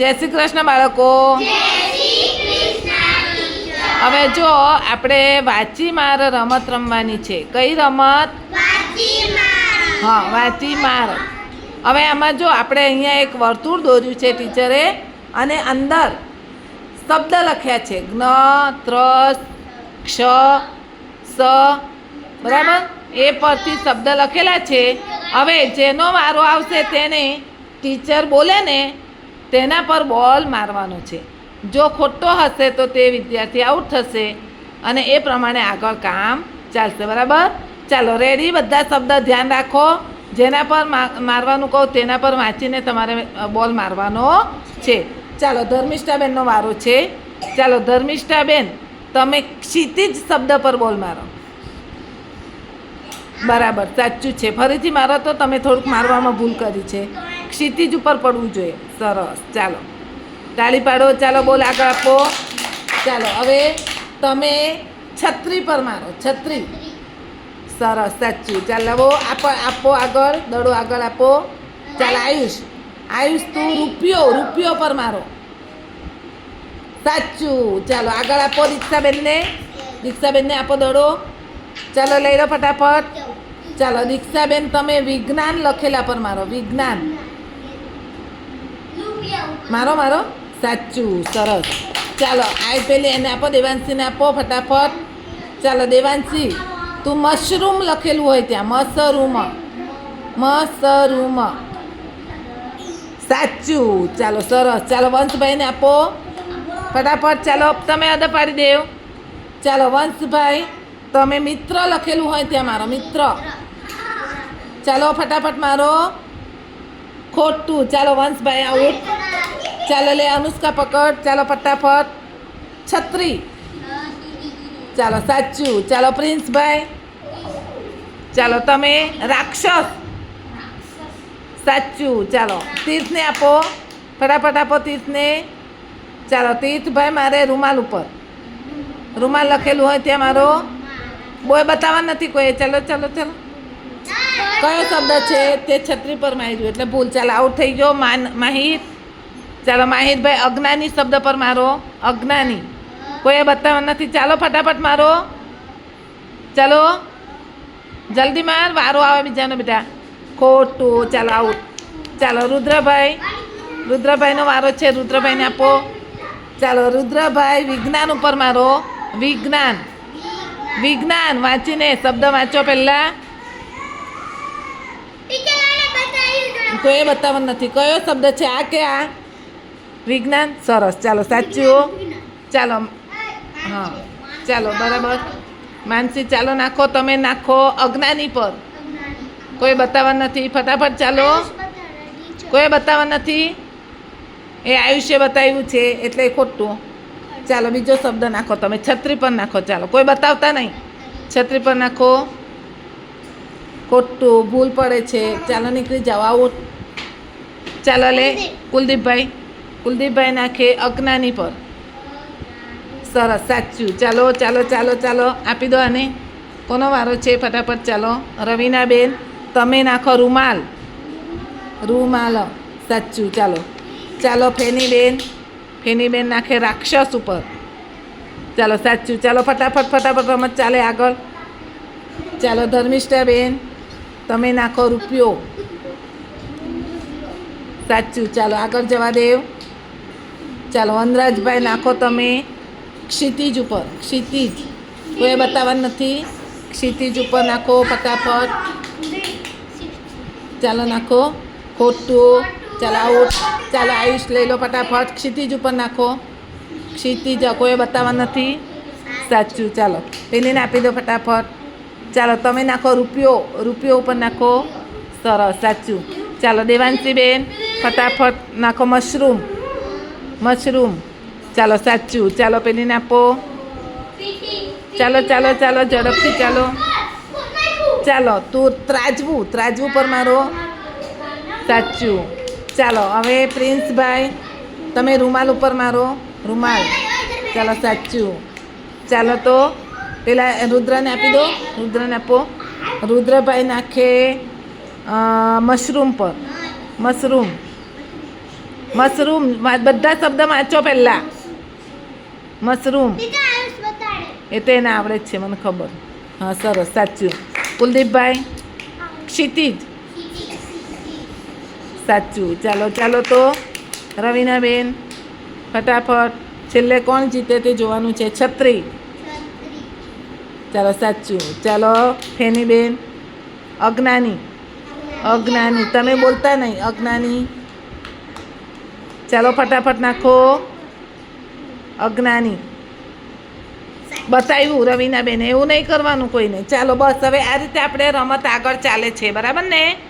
જય શ્રી કૃષ્ણ બાળકો. હવે જો આપણે વાંચી માર રમત રમવાની છે. કઈ રમત? હા, વાંચી માર. હવે આમાં જો આપણે અહીંયા એક વર્તુળ દોર્યું છે ટીચરે અને અંદર શબ્દ લખ્યા છે. જ્ઞ ત્રસ ક્ષ, સ, બરાબર? એ પરથી શબ્દ લખેલા છે. હવે જેનો વારો આવશે તેને ટીચર બોલે ને તેના પર બોલ મારવાનો છે. જો ખોટો હશે તો તે વિદ્યાર્થી આઉટ થશે. અને એ પ્રમાણે આગળ કામ ચાલશે, બરાબર? ચાલો રેડી બધા શબ્દ ધ્યાન રાખો. જેના પર મારવાનું કહું, તેના પર વાંચીને તમારે બોલ મારવાનો છે. ચાલો, ધર્મિષ્ઠાબેનનો વારો છે. ચાલો, ધર્મિષ્ઠાબેન, તમે ક્ષિતિજ શબ્દ પર બોલ મારો. બરાબર, સાચું છે. ફરીથી મારો તો તમે થોડુંક મારવામાં ભૂલ કરી છે. ક્ષિતિજ ઉપર પડવું જોઈએ. સરસ. ચાલો. તાળી પાડો. ચાલો, બોલ આગળ આપો. ચાલો, હવે તમે છત્રી પર મારો. છત્રી. સરસ, સાચું. ચાલો, લવો. આપો આપો આગળ. દડો આગળ આપો. ચાલ, આયુષ. આયુષ, તું રૂપિયો રૂપિયો પર મારો. સાચું. ચાલો, આગળ આપો દીક્ષાબેનને. દીક્ષાબેનને આપો દડો. ચાલો, લઈ લો ફટાફટ. ચાલો, દીક્ષાબેન, તમે વિજ્ઞાન લખેલા પર મારો. વિજ્ઞાન. મારો મારો? સાચું, સરસ. ચાલો આ પેલી એને આપો, દેવાંશીને આપો, ફટાફટ. ચાલો, દેવાંશી, તું મશરૂમ લખેલું હોય ત્યાં, મશરૂમ. મશરૂમ. સાચું. ચાલો, સરસ. ચાલો, વંશભાઈને આપો. ફટાફટ, ચાલો, તમે અદા પાડી દેવ. ચાલો, વંશભાઈ, તમે મિત્ર લખેલું હોય ત્યાં મારો, મિત્ર. ચાલો, ફટાફટ મારો. ખોટું. ચાલો, વંશભાઈ આઉટ ચાલો લે અનુષ્કા પકડ, ચાલો ફટાફટ. છત્રી. ચાલો સાચું, ચાલો પ્રિન્સભાઈ. ચાલો તમે રાક્ષસ. સાચું, ચાલો તીર્થને આપો. ફટાફટ આપો તીર્થને. ચાલો તીર્થભાઈ, મારે રૂમાલ ઉપર. રૂમાલ લખેલું હોય ત્યાં મારો. બોય બતાવવા નથી કોઈ. ચાલો ચાલો ચાલો. કયો શબ્દ છે? તે છત્રી પર માર્યું, એટલે ભૂલ. ચાલો, આઉટ થઈ ગયો. માન માહિર ચાલો માહિતભાઈ અજ્ઞાની શબ્દ પર મારો અજ્ઞાની. કોઈએ બતાવવા નથી. ચાલો ફટાફટ મારો. ચાલો. જલ્દી માર. વારો આવે બીજાનો બેટા. ખોટું. ચાલો આવું. ચાલો રુદ્રભાઈ. રુદ્રભાઈનો વારો છે. રુદ્રભાઈને આપો. ચાલો રુદ્રભાઈ વિજ્ઞાન ઉપર મારો. વિજ્ઞાન. વિજ્ઞાન. વાંચીને શબ્દ વાંચો પહેલાં. કોઈ એ બતાવવાનું નથી. કયો શબ્દ છે? આ કે આ? વિજ્ઞાન? સરસ. ચાલો, સાચું ચાલો, હા. ચાલો, બરાબર. માનસી, ચાલો, નાખો, તમે નાખો અજ્ઞાની પર. કોઈ બતાવવા નથી. ફટાફટ ચાલો. કોઈ બતાવવા નથી? એ આયુષ્ય બતાવ્યું છે, એટલે ખોટું. ચાલો, બીજો શબ્દ નાખો તમે. છત્રી પર નાખો. ચાલો, કોઈ બતાવતા નહીં. છત્રી પર નાખો. ખોટું, ભૂલ પડે છે. ચાલો, નીકળી જાઓ. આવો. ચાલો, લે. કુલદીપભાઈ. કુલદીપભાઈ નાખે અજ્ઞાની પર. સરસ, સાચું. ચાલો ચાલો ચાલો ચાલો, આપી દો આને. કોનો વારો છે? ફટાફટ ચાલો. રવીનાબેન, તમે નાખો રૂમાલ. રૂમાલ. સાચું, ચાલો. ચાલો, ફેનીબેન. ફેનીબેન નાખે રાક્ષસ ઉપર. ચાલો, સાચું. ચાલો, ફટાફટ ફટાફટ રમત ચાલે આગળ. ચાલો, ધર્મિષ્ઠાબેન, તમે નાખો રૂપિયો. સાચું. ચાલો, આગળ જવા દેવ. ચાલો વનરાજભાઈ નાખો તમે. ક્ષિતિજ ઉપર, ક્ષિતિજ. કોઈ બતાવવાનું નથી. ક્ષિતિજ ઉપર નાખો ફટાફટ. ચાલો, નાખો. ખોટું. ચાલો, આઉટ. ચાલો, આયુષ લઈ લો ફટાફટ. ક્ષિતિજ ઉપર નાખો. ક્ષિતિજ, કોઈ બતાવવા નથી. સાચું, ચાલો. પેલીને આપી દો ફટાફટ. ચાલો, તમે નાખો રૂપિયો. રૂપિયો ઉપર નાખો. સરસ, સાચું. ચાલો, દેવાંશીબેન, ફટાફટ નાખો મશરૂમ. મશરૂમ. ચાલો, સાચું. ચાલો પેલીને આપો. ચાલો ચાલો ચાલો, ઝડપથી ચાલો. ચાલો, તું ત્રાજવું ત્રાજવું પર મારો. સાચું. ચાલો, હવે પ્રિન્સભાઈ, તમે રૂમાલ ઉપર મારો. રૂમાલ. ચાલો, સાચું. ચાલો તો, પેલા રુદ્રને આપી દો. રુદ્રને આપો. રુદ્રભાઈ નાખે મશરૂમ પર. મશરૂમ. મશરૂમ બધા શબ્દ વાંચો પહેલાં. મશરૂમ. એ તો એને આવડે જ છે મને ખબર. હા સરસ સાચું કુલદીપભાઈ? ક્ષિતિજ. સાચું ચાલો ચાલો તો. રવિનાબેન ફટાફટ. છેલ્લે કોણ જીતે તે જોવાનું છે? છત્રી. ચાલો સાચું ચાલો ફેનીબેન. અજ્ઞાની. અજ્ઞાની. તમે બોલતા નહીં. અજ્ઞાની. ચાલો ફટાફટ નાખો. અજ્ઞાની. બતાવ્યું રવિના બેને એવું નહીં કરવાનું કોઈને. ચાલો બસ, હવે આ રીતે આપણે રમત આગળ ચાલે છે. બરાબર ને?